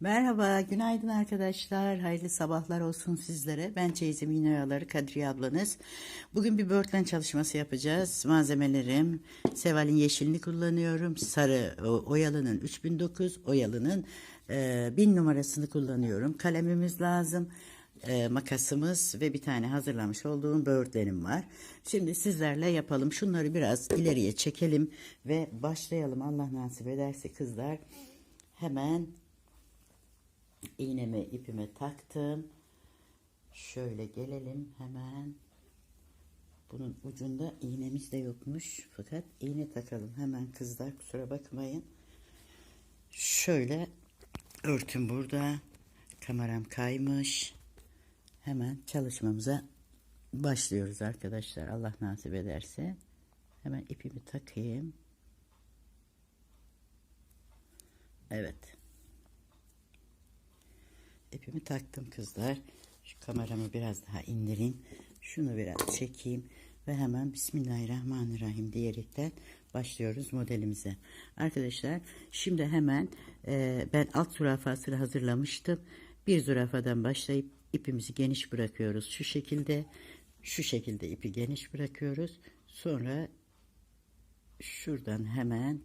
Merhaba, günaydın arkadaşlar. Hayırlı sabahlar olsun sizlere. Ben Çeyizim İğneoyaları Kadriye ablanız. Bugün bir böğürtlen çalışması yapacağız. Malzemelerim, Seval'in yeşilini kullanıyorum. Sarı Oyalı'nın 3009, Oyalı'nın e, 1000 numarasını kullanıyorum. Kalemimiz lazım. e, makasımız ve bir tane hazırlamış olduğum böğürtlenim var. Şimdi sizlerle yapalım. Şunları biraz ileriye çekelim ve başlayalım. Allah nasip ederse kızlar. Hemen iğnemi ipime taktım. Şöyle gelelim hemen. Bunun ucunda iğnemiz de yokmuş. Fakat iğne takalım hemen kızlar kusura bakmayın. Şöyle örtüm burada. Kameram kaymış. Hemen çalışmamıza başlıyoruz arkadaşlar. Allah nasip ederse. Hemen ipimi takayım. Evet. İpimi taktım kızlar. Şu kameramı biraz daha indireyim. Şunu biraz çekeyim. Ve hemen Bismillahirrahmanirrahim diyerekten başlıyoruz modelimize. Arkadaşlar şimdi hemen e, ben alt zürafasını hazırlamıştım. Bir zürafadan başlayıp ipimizi geniş bırakıyoruz. Şu şekilde şu şekilde ipi geniş bırakıyoruz. Sonra şuradan hemen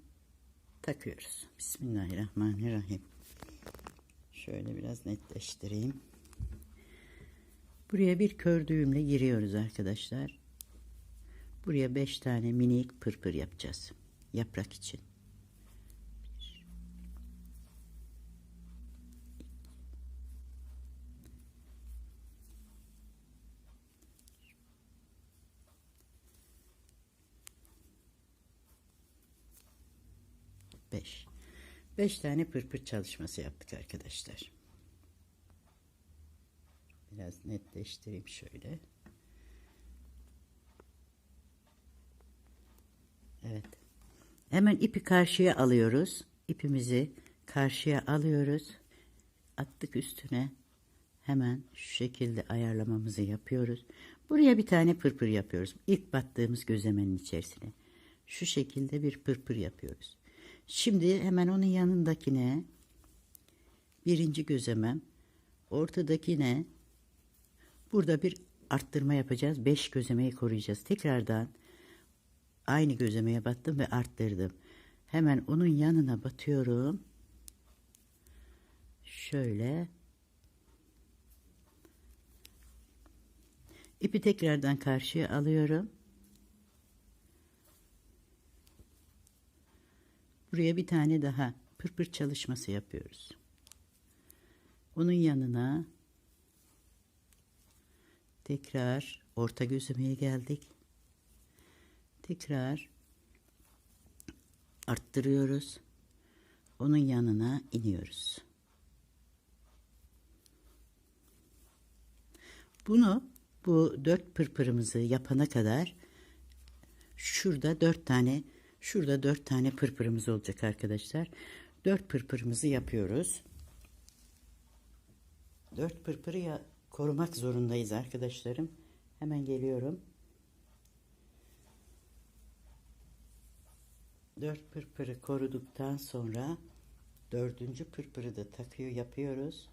takıyoruz. Bismillahirrahmanirrahim. Şöyle biraz netleştireyim. Buraya bir kör düğümle giriyoruz arkadaşlar. Buraya 5 tane minik pırpır yapacağız. Yaprak için. 5 tane pırpır çalışması yaptık arkadaşlar. Biraz netleştireyim şöyle. Evet. Hemen ipi karşıya alıyoruz. İpimizi karşıya alıyoruz. Attık üstüne. Hemen şu şekilde ayarlamamızı yapıyoruz. Buraya bir tane pırpır yapıyoruz. İlk battığımız gözlemenin içerisine. Şu şekilde bir pırpır yapıyoruz. Şimdi hemen onun yanındakine birinci gözlemem ortadakine burada bir arttırma yapacağız. Beş gözlemeyi koruyacağız. Tekrardan aynı gözlemeye battım ve arttırdım. Hemen onun yanına batıyorum. Şöyle ipi tekrardan karşıya alıyorum. Buraya bir tane daha pırpır çalışması yapıyoruz. Onun yanına tekrar orta gözlemeye geldik. Tekrar arttırıyoruz. Onun yanına iniyoruz. Bunu bu dört pırpırımızı yapana kadar şurada dört tane şurada dört tane pırpırımız olacak arkadaşlar. Dört pırpırımızı yapıyoruz. Dört pırpırı ya korumak zorundayız arkadaşlarım. Hemen geliyorum. Dört pırpırı koruduktan sonra dördüncü pırpırı da takıyor yapıyoruz.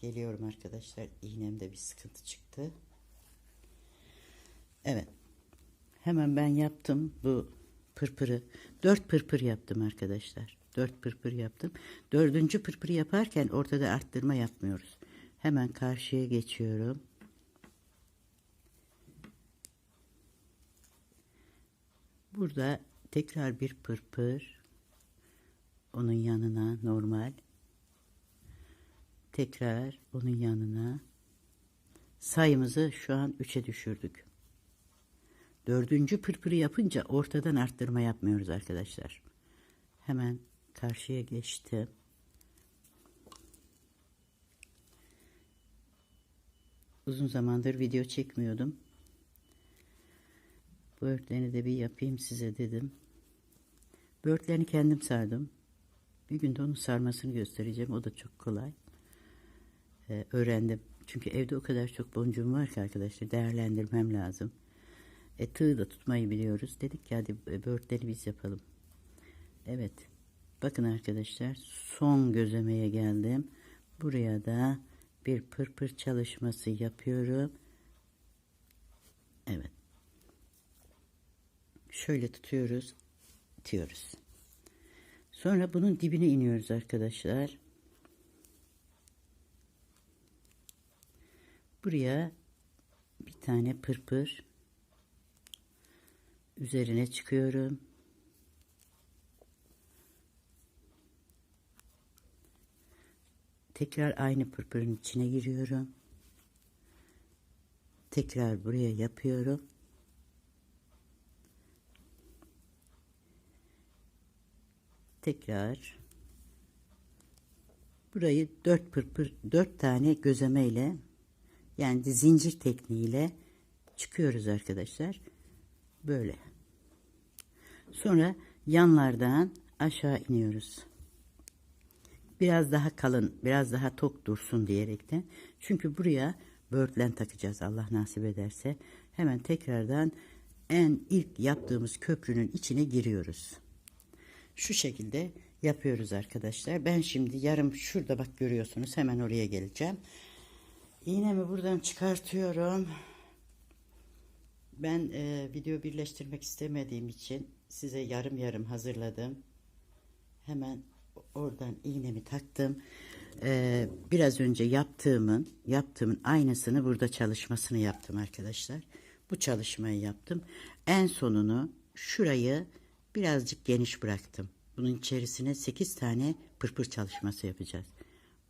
Geliyorum arkadaşlar. İğnemde bir sıkıntı çıktı. Evet. Hemen ben yaptım bu pırpırı. Dört pırpır yaptım arkadaşlar. Dört pırpır yaptım. Dördüncü pırpırı yaparken ortada arttırma yapmıyoruz. Hemen karşıya geçiyorum. Burada tekrar bir pırpır. Onun yanına normal. Tekrar onun yanına. Sayımızı şu an 3'e düşürdük. Dördüncü pırpırı yapınca ortadan arttırma yapmıyoruz arkadaşlar. Hemen karşıya geçtim. Uzun zamandır video çekmiyordum. Bu örtlerini de bir yapayım size dedim. Bu örtlerini kendim sardım. Bir günde onun sarmasını göstereceğim. O da çok kolay. Ee, öğrendim. Çünkü evde o kadar çok boncuğum var ki arkadaşlar değerlendirmem lazım. E, tığ da tutmayı biliyoruz. Dedik ki hadi böğürtleri biz yapalım. Evet. Bakın arkadaşlar son gözlemeye geldim. Buraya da bir pırpır çalışması yapıyorum. Evet. Şöyle tutuyoruz. itiyoruz. Sonra bunun dibine iniyoruz arkadaşlar. Buraya bir tane pırpır üzerine çıkıyorum. Tekrar aynı pırpırın içine giriyorum. Tekrar buraya yapıyorum. Tekrar burayı dört pırpır dört tane gözemeyle yani zincir tekniğiyle çıkıyoruz arkadaşlar. Böyle. Sonra yanlardan aşağı iniyoruz. Biraz daha kalın, biraz daha tok dursun diyerekten. Çünkü buraya börtlen takacağız Allah nasip ederse. Hemen tekrardan en ilk yaptığımız köprünün içine giriyoruz. Şu şekilde yapıyoruz arkadaşlar. Ben şimdi yarım şurada bak görüyorsunuz. Hemen oraya geleceğim. İğnemi buradan çıkartıyorum. Ben e, video birleştirmek istemediğim için size yarım yarım hazırladım. Hemen oradan iğnemi taktım. E, biraz önce yaptığımın yaptığımın aynısını burada çalışmasını yaptım arkadaşlar. Bu çalışmayı yaptım. En sonunu şurayı birazcık geniş bıraktım. Bunun içerisine 8 tane pırpır çalışması yapacağız.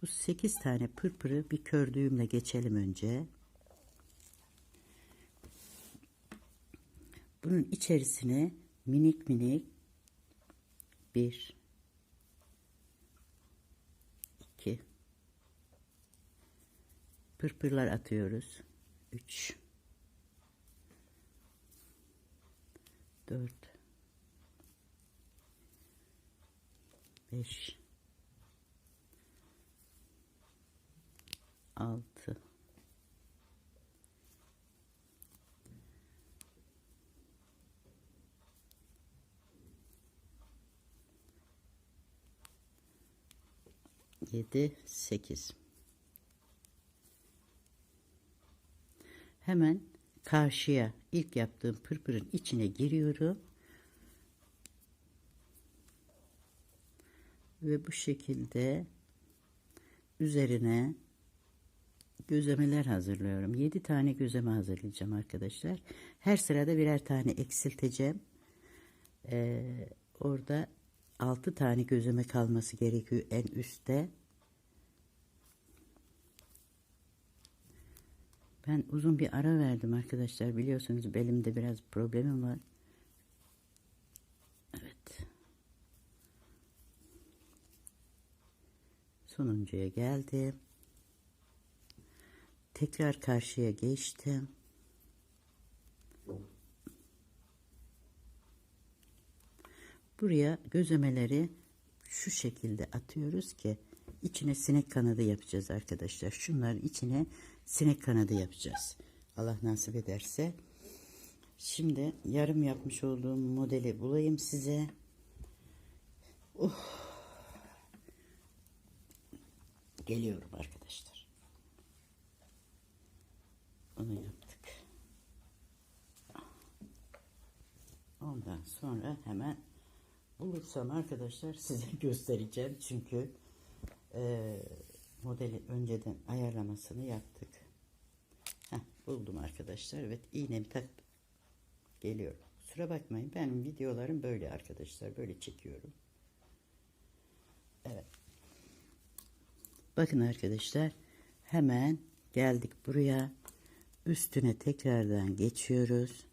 Bu 8 tane pırpırı bir kördüğümle geçelim önce. Bunun içerisine minik minik bir iki pırpırlar atıyoruz. Üç dört beş altı yedi sekiz hemen karşıya ilk yaptığım pırpırın içine giriyorum ve bu şekilde üzerine gözemeler hazırlıyorum. 7 tane gözeme hazırlayacağım arkadaşlar. Her sırada birer tane eksilteceğim. Ee, orada 6 tane gözeme kalması gerekiyor en üstte. Ben uzun bir ara verdim arkadaşlar. Biliyorsunuz belimde biraz problemim var. Evet. Sonuncuya geldim. Tekrar karşıya geçtim. Buraya gözemeleri şu şekilde atıyoruz ki içine sinek kanadı yapacağız arkadaşlar. Şunların içine sinek kanadı yapacağız. Allah nasip ederse. Şimdi yarım yapmış olduğum modeli bulayım size. Oh. Geliyorum arkadaşlar. Onu yaptık. Ondan sonra hemen bulursam arkadaşlar size göstereceğim. Çünkü e, modeli önceden ayarlamasını yaptık. Heh, buldum arkadaşlar. Evet iğnemi taktım. Geliyorum. Kusura bakmayın benim videolarım böyle arkadaşlar. Böyle çekiyorum. Evet. Bakın arkadaşlar hemen geldik buraya. Üstüne tekrardan geçiyoruz.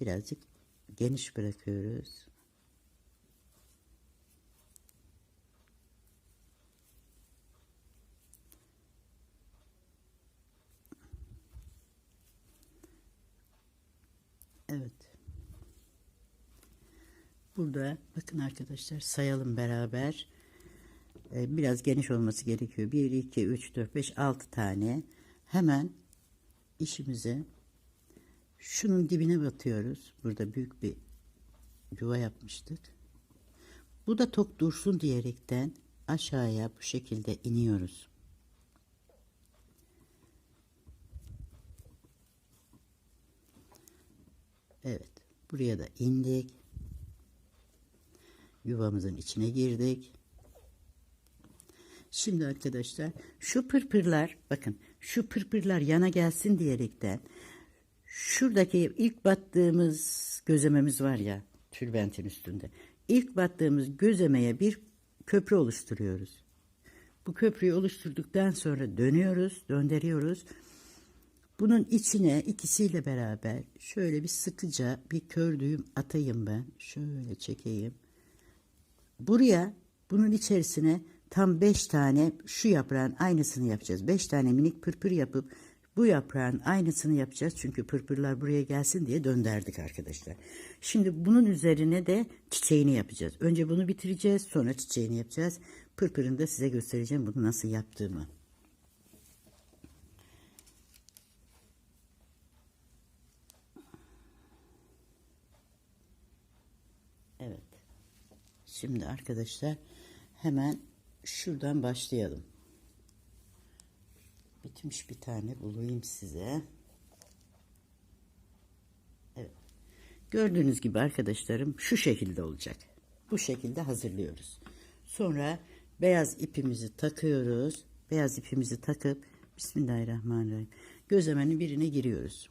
Birazcık geniş bırakıyoruz. Evet. Burada bakın arkadaşlar sayalım beraber. Ee, biraz geniş olması gerekiyor. 1, 2, 3, 4, 5, 6 tane. Hemen işimizi şunun dibine batıyoruz. Burada büyük bir yuva yapmıştık. Bu da tok dursun diyerekten aşağıya bu şekilde iniyoruz. Evet. Buraya da indik. Yuvamızın içine girdik. Şimdi arkadaşlar şu pırpırlar bakın şu pırpırlar yana gelsin diyerekten şuradaki ilk battığımız gözlememiz var ya tülbentin üstünde. İlk battığımız gözlemeye bir köprü oluşturuyoruz. Bu köprüyü oluşturduktan sonra dönüyoruz, döndürüyoruz. Bunun içine ikisiyle beraber şöyle bir sıkıca bir kör düğüm atayım ben. Şöyle çekeyim. Buraya bunun içerisine tam 5 tane şu yaprağın aynısını yapacağız. 5 tane minik pırpır yapıp bu yaprağın aynısını yapacağız. Çünkü pırpırlar buraya gelsin diye dönderdik arkadaşlar. Şimdi bunun üzerine de çiçeğini yapacağız. Önce bunu bitireceğiz sonra çiçeğini yapacağız. Pırpırını da size göstereceğim bunu nasıl yaptığımı. Evet. Şimdi arkadaşlar hemen şuradan başlayalım. Bitmiş bir tane bulayım size. Evet. Gördüğünüz gibi arkadaşlarım şu şekilde olacak. Bu şekilde hazırlıyoruz. Sonra beyaz ipimizi takıyoruz. Beyaz ipimizi takıp Bismillahirrahmanirrahim. Gözlemenin birine giriyoruz.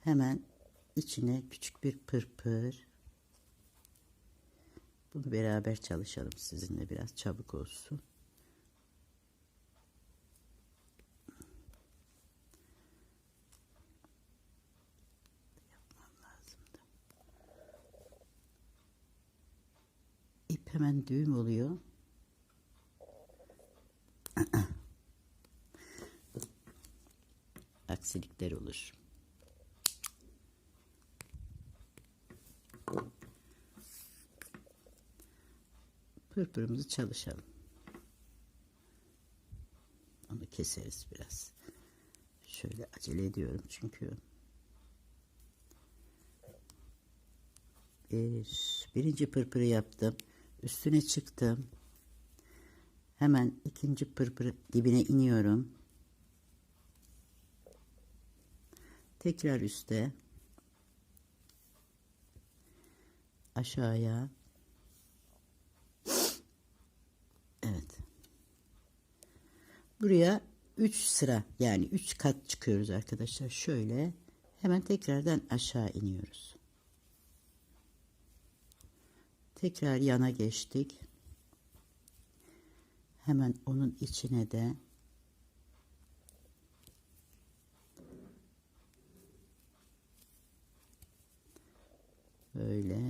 Hemen içine küçük bir pırpır. Bunu beraber çalışalım sizinle biraz çabuk olsun. İp hemen düğüm oluyor. Aksilikler olur. Pırpırımızı çalışalım. Onu keseriz biraz. Şöyle acele ediyorum çünkü bir, birinci pırpırı yaptım. Üstüne çıktım. Hemen ikinci pırpır dibine iniyorum. Tekrar üste. Aşağıya. Buraya 3 sıra yani 3 kat çıkıyoruz arkadaşlar. Şöyle hemen tekrardan aşağı iniyoruz. Tekrar yana geçtik. Hemen onun içine de böyle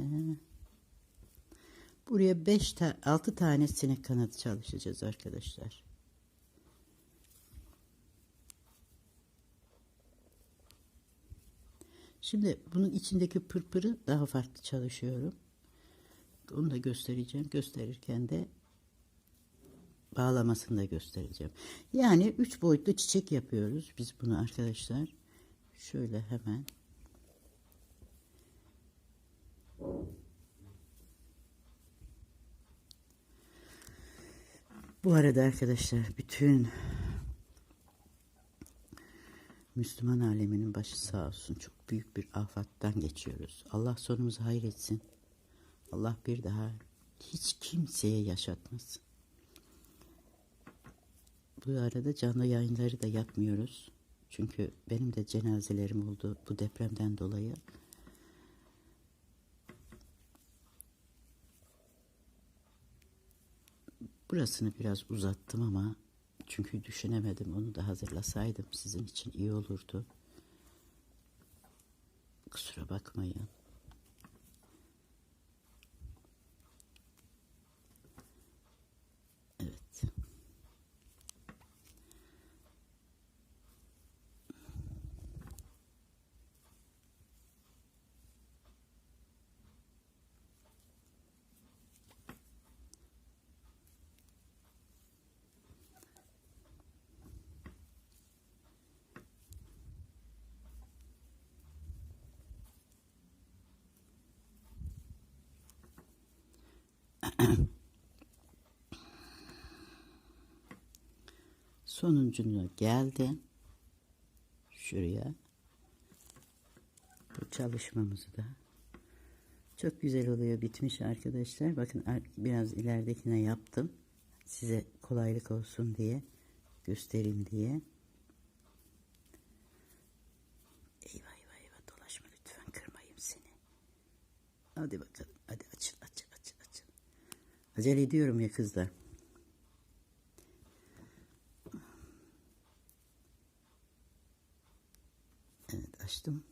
buraya 5 ta 6 tane sinek kanadı çalışacağız arkadaşlar. Şimdi bunun içindeki pırpırı daha farklı çalışıyorum. Onu da göstereceğim. Gösterirken de bağlamasını da göstereceğim. Yani üç boyutlu çiçek yapıyoruz biz bunu arkadaşlar. Şöyle hemen. Bu arada arkadaşlar bütün Müslüman aleminin başı sağ olsun. Çok büyük bir afattan geçiyoruz. Allah sonumuzu hayretsin. Allah bir daha hiç kimseye yaşatmasın. Bu arada canlı yayınları da yapmıyoruz. Çünkü benim de cenazelerim oldu bu depremden dolayı. Burasını biraz uzattım ama çünkü düşünemedim onu da hazırlasaydım sizin için iyi olurdu. Kusura bakmayın. Sonuncuna geldi. Şuraya. Bu çalışmamızı da çok güzel oluyor bitmiş arkadaşlar. Bakın biraz ileridekine yaptım. Size kolaylık olsun diye göstereyim diye. Eyvah eyvah eyvah dolaşma lütfen kırmayayım seni. Hadi bakalım hadi açıl açıl açıl açıl. Acele ediyorum ya kızlar. Evet açtım.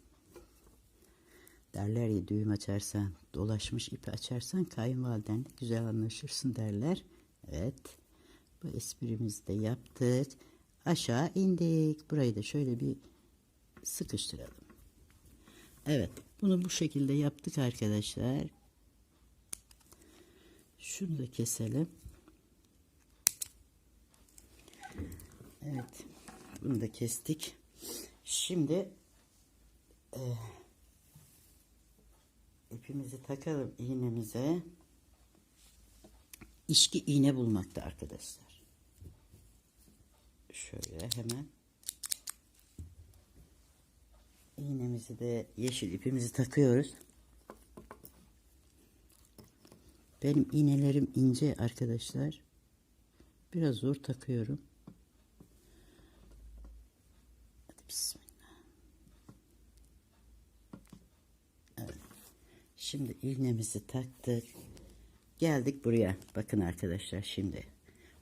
Derler ya düğüm açarsan, dolaşmış ipi açarsan kayınvalidenle güzel anlaşırsın derler. Evet. Bu esprimizi de yaptık. Aşağı indik. Burayı da şöyle bir sıkıştıralım. Evet. Bunu bu şekilde yaptık arkadaşlar. Şunu da keselim. Evet. Bunu da kestik. Şimdi ipimizi takalım iğnemize. İşki iğne bulmakta arkadaşlar. Şöyle hemen iğnemizi de yeşil ipimizi takıyoruz. Benim iğnelerim ince arkadaşlar. Biraz zor takıyorum. Hadi bismillah. Şimdi iğnemizi taktık. Geldik buraya. Bakın arkadaşlar şimdi.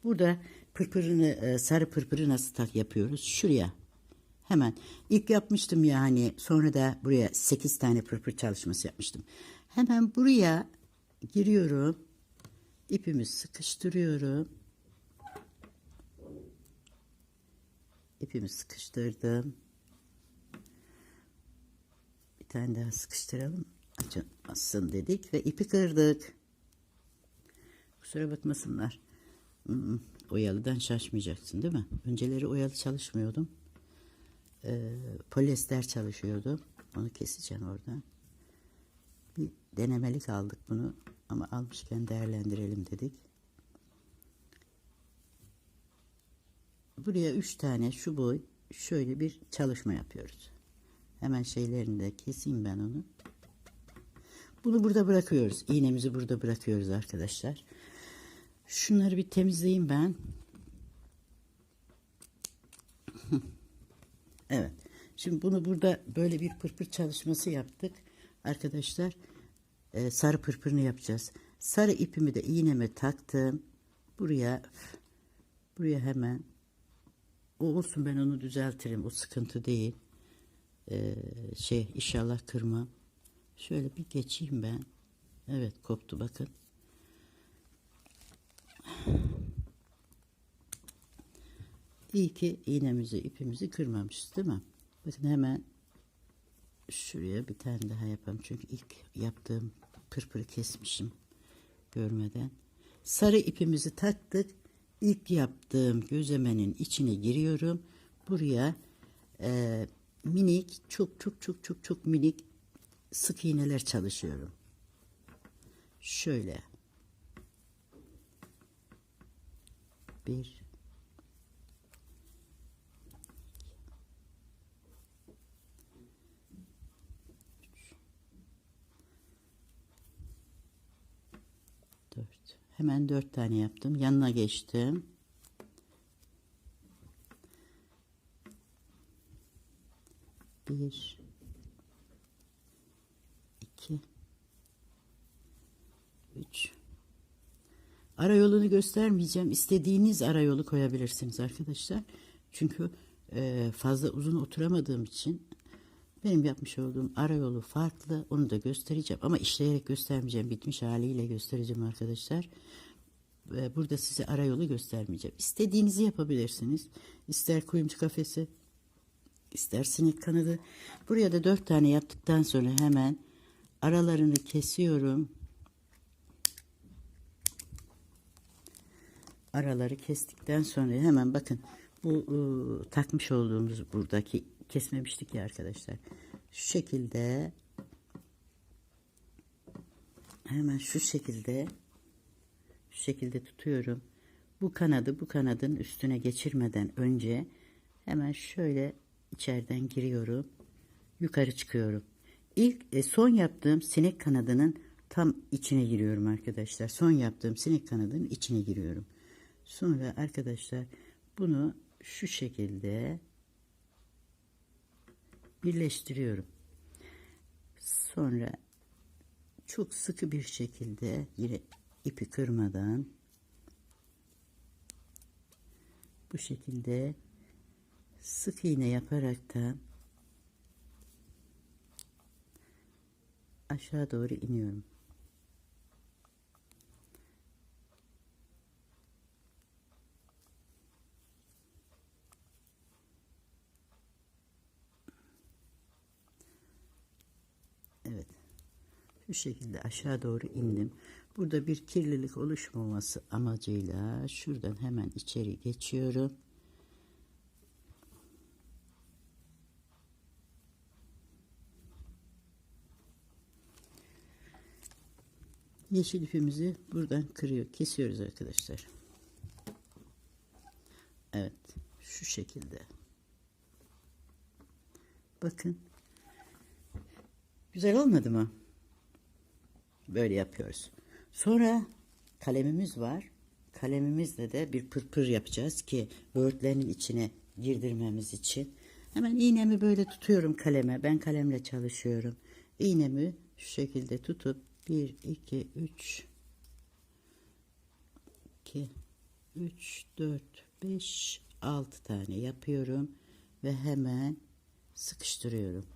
Burada pırpırını e, sarı pırpırı nasıl tak yapıyoruz? Şuraya. Hemen ilk yapmıştım ya hani sonra da buraya 8 tane pırpır çalışması yapmıştım. Hemen buraya giriyorum. İpimi sıkıştırıyorum. İpimi sıkıştırdım. Bir tane daha sıkıştıralım. Açılmasın dedik ve ipi kırdık. Kusura bakmasınlar. Oyalıdan şaşmayacaksın değil mi? Önceleri oyalı çalışmıyordum. Ee, polyester çalışıyordum. Onu keseceğim oradan. Bir denemelik aldık bunu. Ama almışken değerlendirelim dedik. Buraya üç tane şu boy şöyle bir çalışma yapıyoruz. Hemen şeylerini de keseyim ben onu. Bunu burada bırakıyoruz. İğnemizi burada bırakıyoruz arkadaşlar. Şunları bir temizleyeyim ben. Evet. Şimdi bunu burada böyle bir pırpır çalışması yaptık. Arkadaşlar e, sarı pırpırını yapacağız. Sarı ipimi de iğneme taktım. Buraya buraya hemen o olsun ben onu düzeltirim. O sıkıntı değil. Ee, şey inşallah kırmam. Şöyle bir geçeyim ben. Evet koptu bakın. İyi ki iğnemizi ipimizi kırmamışız değil mi? Bakın hemen şuraya bir tane daha yapalım. Çünkü ilk yaptığım pırpırı kesmişim görmeden. Sarı ipimizi taktık. İlk yaptığım gözlemenin içine giriyorum. Buraya e, minik çok çok çok çok çok minik sık iğneler çalışıyorum. Şöyle. Bir. Dört. Hemen dört tane yaptım. Yanına geçtim. Bir. iki, üç. Arayolunu göstermeyeceğim. İstediğiniz arayolu koyabilirsiniz arkadaşlar. Çünkü e, fazla uzun oturamadığım için benim yapmış olduğum arayolu farklı. Onu da göstereceğim. Ama işleyerek göstermeyeceğim. Bitmiş haliyle göstereceğim arkadaşlar. E, burada size arayolu göstermeyeceğim. İstediğinizi yapabilirsiniz. İster kuyumcu kafesi, ister sinek kanadı. Buraya da dört tane yaptıktan sonra hemen aralarını kesiyorum. Araları kestikten sonra hemen bakın bu ıı, takmış olduğumuz buradaki kesmemiştik ya arkadaşlar. Şu şekilde hemen şu şekilde şekilde tutuyorum. Bu kanadı bu kanadın üstüne geçirmeden önce hemen şöyle içeriden giriyorum. Yukarı çıkıyorum. İlk e, son yaptığım sinek kanadının tam içine giriyorum arkadaşlar. Son yaptığım sinek kanadının içine giriyorum. Sonra arkadaşlar bunu şu şekilde birleştiriyorum. Sonra çok sıkı bir şekilde yine ipi kırmadan bu şekilde sık iğne yaparaktan aşağı doğru iniyorum. Evet. Şu şekilde aşağı doğru indim. Burada bir kirlilik oluşmaması amacıyla şuradan hemen içeri geçiyorum. Yeşil ipimizi buradan kırıyor, kesiyoruz arkadaşlar. Evet, şu şekilde. Bakın. Güzel olmadı mı? Böyle yapıyoruz. Sonra kalemimiz var. Kalemimizle de bir pırpır yapacağız ki böğürtlerin içine girdirmemiz için. Hemen iğnemi böyle tutuyorum kaleme. Ben kalemle çalışıyorum. İğnemi şu şekilde tutup 1, 2, 3 2, 3, 4, 5, 6 tane yapıyorum. Ve hemen sıkıştırıyorum.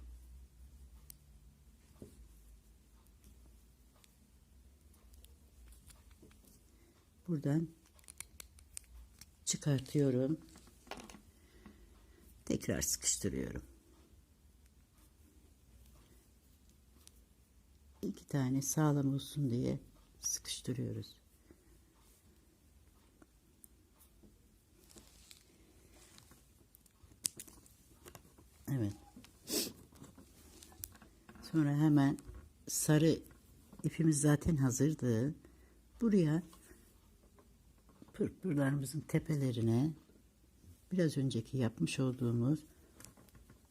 Buradan çıkartıyorum. Tekrar sıkıştırıyorum. İki tane sağlam olsun diye sıkıştırıyoruz. Evet. Sonra hemen sarı ipimiz zaten hazırdı. Buraya pırpırlarımızın tepelerine biraz önceki yapmış olduğumuz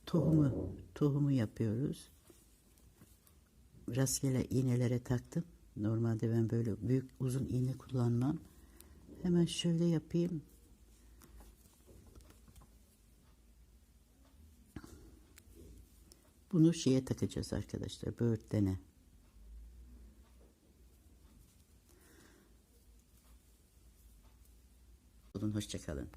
tohumu tohumu yapıyoruz. Rastgele iğnelere taktım. Normalde ben böyle büyük uzun iğne kullanmam. Hemen şöyle yapayım. Bunu şeye takacağız arkadaşlar. Böğürtlene. Olun hoşçakalın.